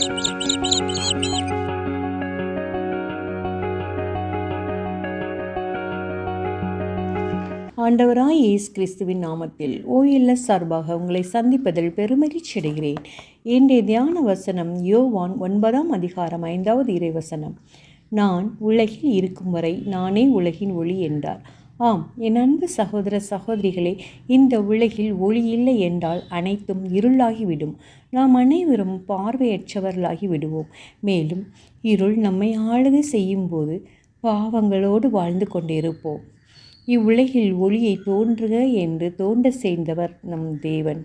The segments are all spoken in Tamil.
ஆண்டவராய் இயேசு கிறிஸ்துவின் நாமத்தில் ஓஎல்எஸ் சார்பாக உங்களை சந்திப்பதில் பெருமகிழ்ச்சி அடைகிறேன். இன்றைய தியான வசனம் யோவான் ஒன்பதாம் அதிகாரம் ஐந்தாவது இறைவசனம். நான் உலகில் இருக்கும் வரை நானே உலகின் ஒளி என்றார். ஆம் என் அன்பு சகோதர சகோதரிகளே இந்த உலகில் ஒளி இல்லை என்றால் அனைத்தும் இருளாகிவிடும். நாம் அனைவரும் பார்வையற்றவர்களாகி விடுவோம். மேலும் இருள் நம்மை ஆளுகை செய்யும்போது பாவங்களோடு வாழ்ந்து கொண்டிருப்போம். இவ்வுலகில் ஒளியை தோன்றுக என்று தோன்ற செய்தவர் நம் தேவன்.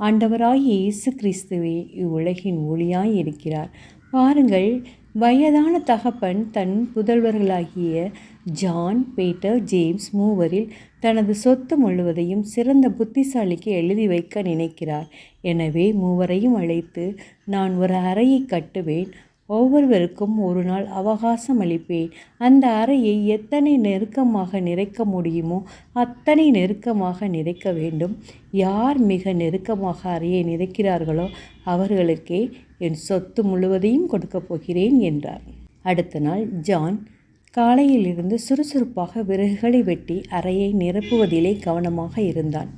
ஆண்டவராகிய இயேசு கிறிஸ்துவே இவ்வுலகின் ஒளியாய் இருக்கிறார். பாருங்கள் வயதான தகப்பன் தன் புதல்வர்களாகிய ஜான் பீட்டர் ஜேம்ஸ் மூவரில் தனது சொத்து முழுவதையும் சிறந்த புத்திசாலிக்கு எழுதி வைக்க நினைக்கிறார். எனவே மூவரையும் அழைத்து நான் ஒரு அறையை கட்டுவேன். ஒவ்வொருவருக்கும் ஒரு நாள் அவகாசம் அளிப்பேன். அந்த அறையை எத்தனை நெருக்கமாக நிறைக்க முடியுமோ அத்தனை நெருக்கமாக நிறைக்க வேண்டும். யார் மிக நெருக்கமாக அறையை நிறைக்கிறார்களோ அவர்களுக்கே என் சொத்து முழுவதையும் கொடுக்கப் போகிறேன் என்றார். அடுத்த நாள் ஜான் காலையிலிருந்து சுறுசுறுப்பாக விறகுகளை வெட்டி அறையை நிரப்புவதிலே கவனமாக இருந்தான்.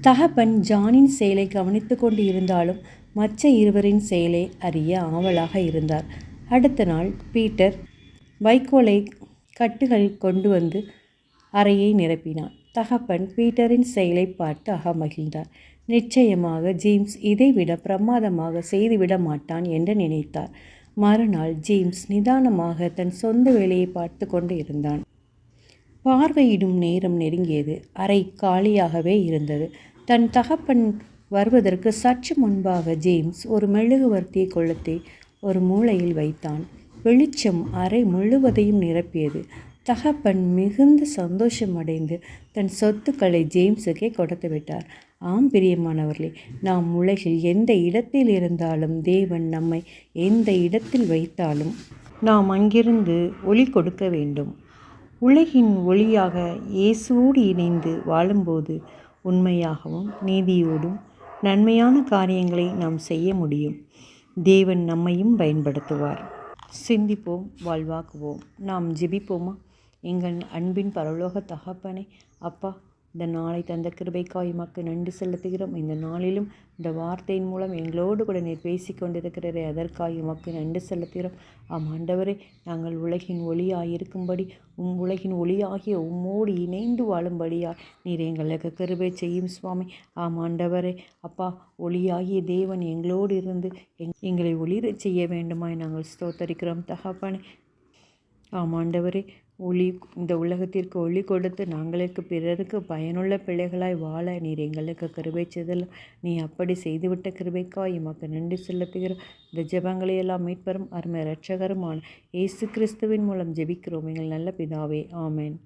தகப்பன் ஜானின் செயலை கவனித்து கொண்டு இருந்தாலும் மற்ற இருவரின் செயலை அறிய ஆவலாக இருந்தார். அடுத்த நாள் பீட்டர் வைக்கோலை கட்டுகள் கொண்டு வந்து அறையை நிரப்பினான். தகப்பன் பீட்டரின் செயலை பார்த்து அகமகிழ்ந்தார். நிச்சயமாக ஜேம்ஸ் இதைவிட பிரமாதமாக செய்துவிட மாட்டான் என்று நினைத்தார். மறுநாள் ஜேம்ஸ் நிதானமாக தன் சொந்த வேலையை பார்த்து கொண்டு இருந்தான். பார்வையிடும் நேரம் நெருங்கியது. அறை காலியாகவே இருந்தது. தன் தகப்பன் வருவதற்கு சற்று முன்பாக ஜேம்ஸ் ஒரு மெழுகுவர்த்திய கொள்ளத்தை ஒரு மூலையில் வைத்தான். வெளிச்சம் அறை முழுவதையும் நிரப்பியது. தகப்பன் மிகுந்த சந்தோஷமடைந்து தன் சொத்துக்களை ஜேம்ஸுக்கே கொடுத்து விட்டார். ஆம் பிரியமானவர்களே நாம் உலகில் எந்த இடத்தில் இருந்தாலும் தேவன் நம்மை எந்த இடத்தில் வைத்தாலும் நாம் அங்கிருந்து ஒளி கொடுக்க வேண்டும். உலகின் ஒளியாக இயேசுவோடு இணைந்து வாழும்போது உண்மையாகவும் நீதியோடும் நன்மையான காரியங்களை நாம் செய்ய முடியும். தேவன் நம்மையும் பயன்படுத்துவார். சிந்திப்போம் வாழ்வாக்குவோம். நாம் ஜெபிப்போமா? எங்கள் அன்பின் பரலோக தகப்பனை அப்பா இந்த நாளை தந்த கிருபைக்காய் உமக்கு நன்றி செலுத்துகிறோம். இந்த நாளிலும் இந்த வார்த்தையின் மூலம் எங்களோடு கூட நீர் பேசி கொண்டிருக்கிறதே அதற்காக உமக்கு நன்றி செலுத்துகிறோம். ஆம் ஆண்டவரே நாங்கள் உலகின் ஒளியாக இருக்கும்படி உம் உலகின் ஒளியாகிய உம்மோடு இணைந்து வாழும்படியா நீர் எங்களுக்கு கிருபை செய்யும் சுவாமி. ஆம் ஆண்டவரே அப்பா ஒளியாகிய தேவன் எங்களோடு இருந்து எங்களை ஒளிரச் செய்ய வேண்டுமாய் நாங்கள் ஸ்தோத்தரிக்கிறோம். தகப்பனே ஆமாண்டவரே ஒளி இந்த உலகத்திற்கு ஒளி கொடுத்து நாங்களுக்கு பிறருக்கு பயனுள்ள பிள்ளைகளாய் வாழ நீர் எங்களுக்கு கிருபை செய்தல். நீ அப்படி செய்துவிட்ட கிருபைக்காய் எமக்கு நன்றி செலுத்துகிறோம். இந்த ஜெபங்களையெல்லாம் மீட்பரும் அருமை இரட்சகருமான இயேசு கிறிஸ்துவின் மூலம் ஜெபிக்கிறோம். எங்கள் நல்ல பிதாவே ஆமேன்.